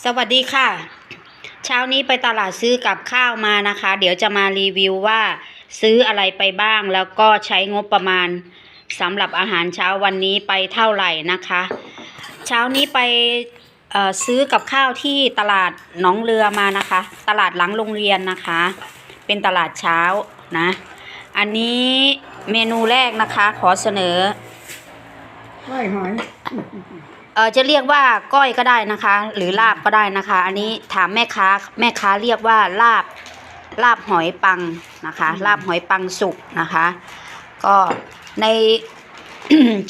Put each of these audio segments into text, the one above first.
สวัสดีค่ะ เช้านี้ไปตลาดซื้อกับข้าวมานะคะ เดี๋ยวจะมารีวิวว่าซื้ออะไรไปบ้าง แล้วก็ใช้งบประมาณสำหรับอาหารเช้าวันนี้ไปเท่าไหร่นะคะ เช้านี้ไปซื้อกับข้าวที่ตลาดหนองเรือมานะคะ ตลาดหลังโรงเรียนนะคะ เป็นตลาดเช้านะ อันนี้เมนูแรกนะคะ ขอเสนอก้อยหอย เออจะเรียกว่าก้อยก็ได้นะคะ หรือลาบก็ได้นะคะ อันนี้ถามแม่ค้าแม่ค้าเรียกว่าลาบลาบหอยปังนะคะ ลาบหอยปังสุกนะคะ ก็ใน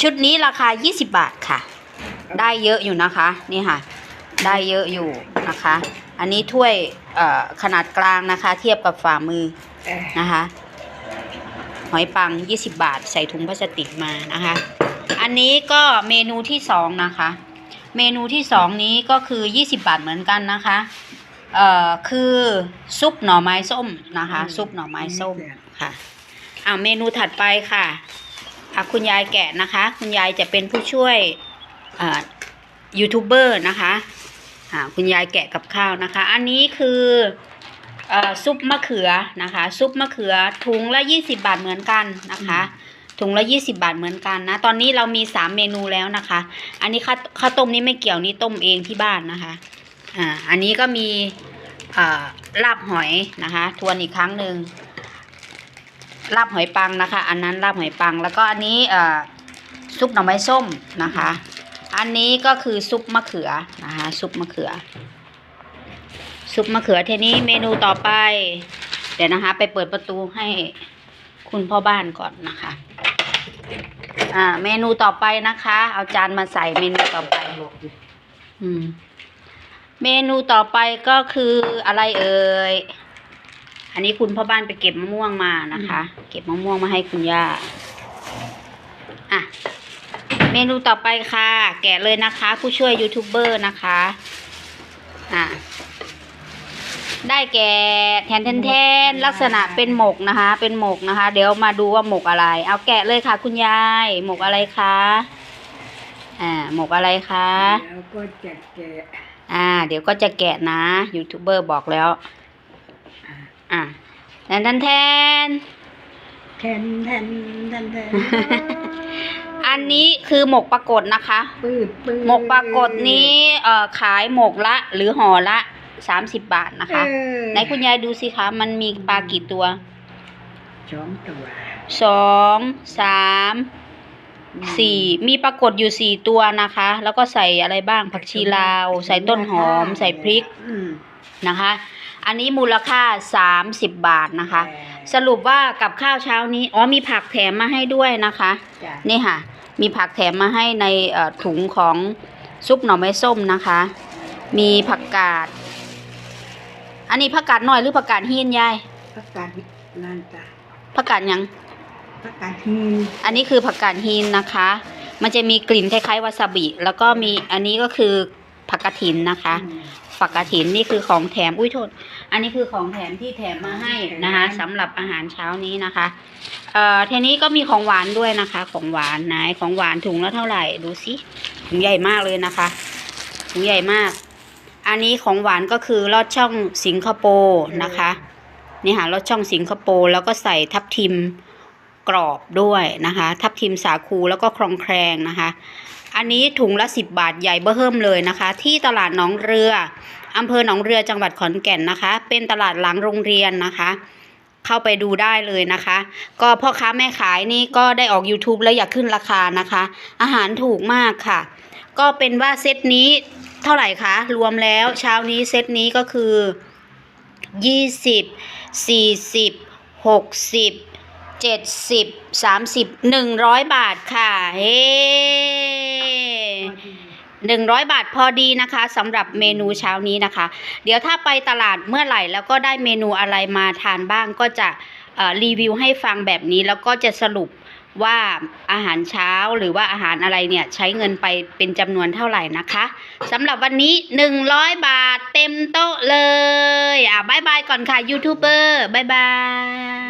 ชุดนี้ราคา 20 บาทค่ะ ได้เยอะอยู่นะคะนี่ค่ะ ได้เยอะอยู่นะคะ อันนี้ถ้วยเอ่อขนาดกลางนะคะ เทียบกับฝ่ามือเอ่อนะคะ หอยปัง 20 บาท ใส่ถุงพลาสติกมานะคะ อันนี้ก็เมนูที่สองนะคะ เมนูที่สองนี้ก็คือ20บาทเหมือนกันนะคะ เอ่อคือซุปหน่อไม้ส้มนะคะ ซุปหน่อไม้ส้มค่ะอ่าเมนูถัดไปค่ะอะคุณยายแกะนะคะ คุณยายจะเป็นผู้ช่วยอ่ายูทูบเบอร์นะคะอ่าคุณยายแกะกับข้าวนะคะ อันนี้คือเอ่อซุปมะเขือนะคะ ซุปมะเขือถุงละ20บาทเหมือนกันนะคะ ถุงละ20บาทเหมือนกันนะ ตอนนี้เรามี3เมนูแล้วนะคะ อันนี้ข้าวข้าวต้มนี้ไม่เกี่ยวนี่ต้มเองที่บ้านนะคะ อ่า อันนี้ก็มีอ่าลาบหอยนะคะ ทวนอีกครั้งหนึ่งลาบหอยปังนะคะ อันนั้นลาบหอยปัง แล้วก็อันนี้อ่อซุปหน่อไม้ส้มนะคะ อันนี้ก็คือซุปมะเขือนะคะ ซุปมะเขือ ซุปมะเขือทีนี้เมนูต่อไป เดี๋ยวนะคะ ไปเปิดประตูให้ คุณพ่อบ้านก่อนนะคะ อ่า เมนูต่อไปนะคะ เอาจานมาใส่เมนูต่อไปอืม เมนูต่อไปก็คืออะไรเอ่ย อันนี้คุณพ่อบ้านไปเก็บมะม่วงมานะคะ เก็บมะม่วงมาให้คุณย่า อะ เมนูต่อไปค่ะ แกะเลยนะคะ ผู้ช่วยยูทูบเบอร์นะคะ อะ ได้แก่แทนแทนแทนลักษณะเป็นหมกนะคะ เป็นหมกนะคะ เดี๋ยวมาดูว่าหมกอะไร เอาแกะเลยค่ะ คุณยาย หมกอะไรคะอ่าหมกอะไรคะแล้วก็จะแกะอ่า เดี๋ยวก็จะแกะนะยูทูบเบอร์บอกแล้วอ่าแทนแทนแทนแทนแทนแทนแทนอันนี้คือหมกปรากฏนะคะปืดปืดหมกปรากฏนี้เอ่อขายหมกละหรือห่อละ สามสิบบาทนะคะเออไหนคุณยายดูสิคะมันมีปลากี่ตัวสองตัวสองสามสี่มีปรากฏอยู่สี่ตัวนะคะ แล้วก็ใส่อะไรบ้างผักชีลาว ใส่ต้นหอม ใส่พริกอืมนะคะ อันนี้มูลค่าสามสิบบาทนะคะ สรุปว่ากับข้าวเช้านี้อ๋อมีผักแถมมาให้ด้วยนะคะจ้ะนี่ค่ะ มีผักแถมมาให้ในเอ่อถุงของซุปหน่อไม้ส้มนะคะ มีผักกาด อันนี้ผักกาดหน่อยหรือผักกาดหินยายผักกาดนั่นจ้ะผักกาดหยังผักกาดหินอันนี้คือผักกาดหินนะคะ มันจะมีกลิ่นคล้ายๆวาซาบิ แล้วก็มีอันนี้ก็คือผักกาดถินนะคะอืมผักกาดถินนี่คือของแถมอุ้ยโทษ อันนี้คือของแถมที่แถมมาให้นะคะสำหรับอาหารเช้านี้นะคะเอ่อทีนี้ก็มีของหวานด้วยนะคะ ของหวานไหนของหวานถุงละเท่าไหร่ดูสิถุงใหญ่มากเลยนะคะถุงใหญ่มาก อันนี้ของหวานก็คือลอดช่องสิงคโปร์นะคะ นี่ค่ะลอดช่องสิงคโปร์แล้วก็ใส่ทับทิมกรอบด้วยนะคะ ทับทิมสาคูแล้วก็ครองแครงนะคะ อันนี้ถุงละสิบบาทใหญ่เบ้อเริ่มเลยนะคะ ที่ตลาดหนองเรืออำเภอหนองเรือจังหวัดขอนแก่นนะคะ เป็นตลาดหลังโรงเรียนนะคะ เข้าไปดูได้เลยนะคะ ก็พ่อค้าแม่ขายนี่ก็ได้ออก YouTube แล้วอยากขึ้นราคานะคะ อาหารถูกมากค่ะ ก็เป็นว่าเซตนี้ เท่าไหร่คะ รวมแล้วเช้านี้เซตนี้ก็คือยี่สิบสี่สิบหกสิบเจ็ดสิบสามสิบหนึ่งร้อยบาทค่ะ เฮ้หนึ่งร้อยบาทพอดีนะคะสำหรับเมนูเช้านี้นะคะ เดี๋ยวถ้าไปตลาดเมื่อไหร่ แล้วก็ได้เมนูอะไรมาทานบ้างก็จะรีวิวให้ฟังแบบนี้แล้วก็จะสรุป ว่าอาหารเช้าหรือว่าอาหารอะไรเนี่ยใช้เงินไปเป็นจำนวนเท่าไหร่นะคะสำหรับวันนี้ 100 บาทเต็มโต๊ะเลย อะบายบายก่อนค่ะยูทูบเบอร์บายบาย